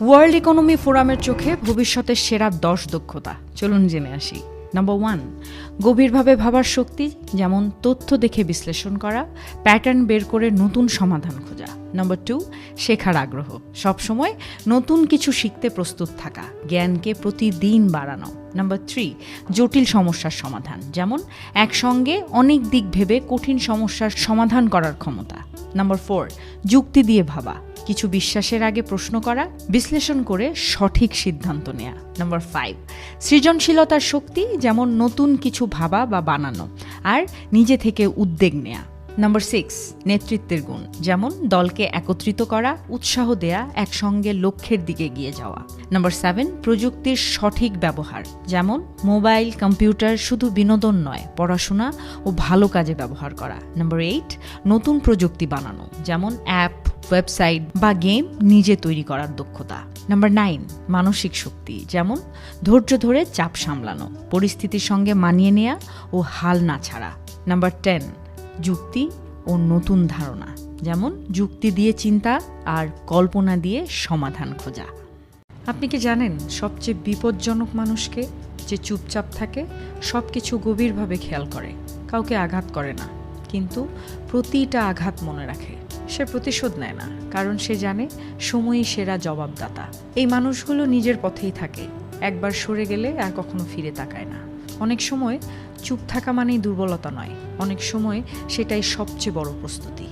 World economy ফোরামের চোখে ভবিষ্যতের সেরা দশ দক্ষতা। চলুন জেনে আসি। নাম্বার ওয়ান গভীরভাবে ভাবার শক্তি, যেমন তথ্য দেখে বিশ্লেষণ করা প্যাটার্ন বের করে নতুন সমাধান খোঁজা। নাম্বার টু শেখার আগ্রহ। সবসময় নতুন কিছু শিখতে প্রস্তুত থাকা, জ্ঞানকে প্রতিদিন বাড়ানো। নাম্বার থ্রি জটিল সমস্যার সমাধান, যেমন একসঙ্গে অনেক দিক ভেবে কঠিন সমস্যার সমাধান করার ক্ষমতা। নাম্বার ফোর যুক্তি দিয়ে ভাবা। কিছু বিশ্বাসের আগে প্রশ্ন করা, বিশ্লেষণ করে সঠিক সিদ্ধান্ত নেওয়া নম্বর ফাইভ সৃজনশীলতার শক্তি যেমন নতুন কিছু ভাবা বা বানানো, আর নিজে থেকে উদ্যোগ নেয়া। নম্বর সিক্স নেতৃত্বের গুণ, যেমন দলকে একত্রিত করা, উৎসাহ দেয়া, একসঙ্গে লক্ষ্যের দিকে এগিয়ে যাওয়া। নম্বর সেভেন প্রযুক্তির সঠিক ব্যবহার, যেমন মোবাইল, কম্পিউটার শুধু বিনোদন নয়, পড়াশোনা ও ভালো কাজে ব্যবহার করা। নম্বর এইট নতুন প্রযুক্তি বানানো, যেমন অ্যাপ ওয়েবসাইট বা গেম নিজে তৈরি করার দক্ষতা। নাম্বার নাইন মানসিক শক্তি, যেমন ধৈর্য ধরে চাপ সামলানো, পরিস্থিতির সঙ্গে মানিয়ে নেয়া ও হাল না ছাড়া। নাম্বার টেন যুক্তি ও নতুন ধারণা, যেমন যুক্তি দিয়ে চিন্তা আর কল্পনা দিয়ে সমাধান খোঁজা। আপনি কি জানেন সবচেয়ে বিপজ্জনক মানুষকে যে চুপচাপ থাকে সব কিছু গভীরভাবে খেয়াল করে, কাউকে আঘাত করে না, কিন্তু প্রতিটা আঘাত মনে রাখে। সে প্রতিশোধ নেয় না, কারণ সে জানে সময়ই সেরা জবাবদাতা। এই মানুষগুলো নিজের পথেই থাকে, একবার সরে গেলে আর কখনো ফিরে তাকায় না। অনেক সময় চুপ থাকা মানেই দুর্বলতা নয়, অনেক সময় সেটাই সবচেয়ে বড় প্রস্তুতি।